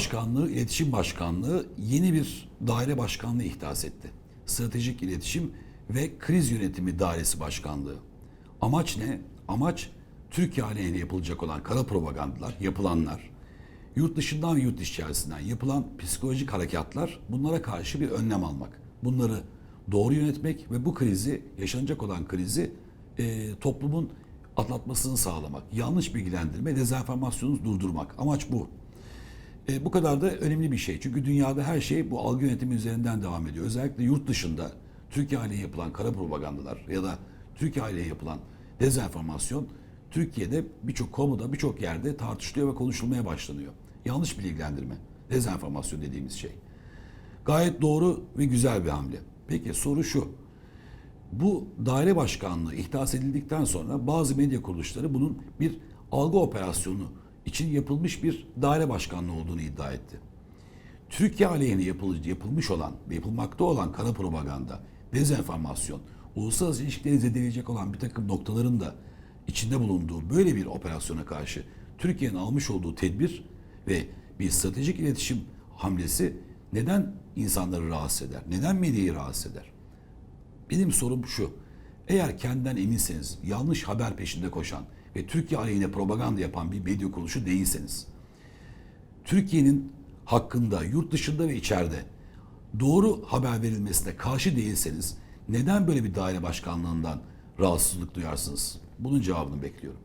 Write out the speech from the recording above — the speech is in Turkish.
Cumhurbaşkanlığı İletişim Başkanlığı yeni bir daire başkanlığı ihdas etti. Stratejik İletişim ve Kriz Yönetimi Dairesi Başkanlığı. Amaç ne? Amaç Türkiye aleyhine yapılacak olan kara propagandalar, yapılanlar, yurt dışından ve yurt içerisinden yapılan psikolojik harekatlar bunlara karşı bir önlem almak. Bunları doğru yönetmek ve bu krizi, yaşanacak olan krizi e, toplumun atlatmasını sağlamak. Yanlış bilgilendirme, dezenformasyonu durdurmak. Amaç bu. E, bu kadar da önemli bir şey. Çünkü dünyada her şey bu algı yönetimi üzerinden devam ediyor. Özellikle yurt dışında Türkiye aleyhine yapılan kara propagandalar ya da Türkiye aleyhine yapılan dezenformasyon Türkiye'de birçok konuda birçok yerde tartışılıyor ve konuşulmaya başlanıyor. Yanlış bilgilendirme, dezenformasyon dediğimiz şey. Gayet doğru ve güzel bir hamle. Peki soru şu. Bu daire başkanlığı ihdas edildikten sonra bazı medya kuruluşları bunun bir algı operasyonu için yapılmış bir daire başkanlığı olduğunu iddia etti. Türkiye aleyhine yapılış, yapılmış olan ve yapılmakta olan kara propaganda, dezenformasyon, uluslararası ilişkileri zedeleyecek olan bir takım noktaların da içinde bulunduğu böyle bir operasyona karşı Türkiye'nin almış olduğu tedbir ve bir stratejik iletişim hamlesi neden insanları rahatsız eder? Neden medyayı rahatsız eder? Benim sorum şu. Eğer kendinden eminseniz, yanlış haber peşinde koşan ve Türkiye aleyhine propaganda yapan bir medya kuruluşu değilseniz, Türkiye'nin hakkında yurt dışında ve içeride doğru haber verilmesine karşı değilseniz neden böyle bir daire başkanlığından rahatsızlık duyarsınız? Bunun cevabını bekliyorum.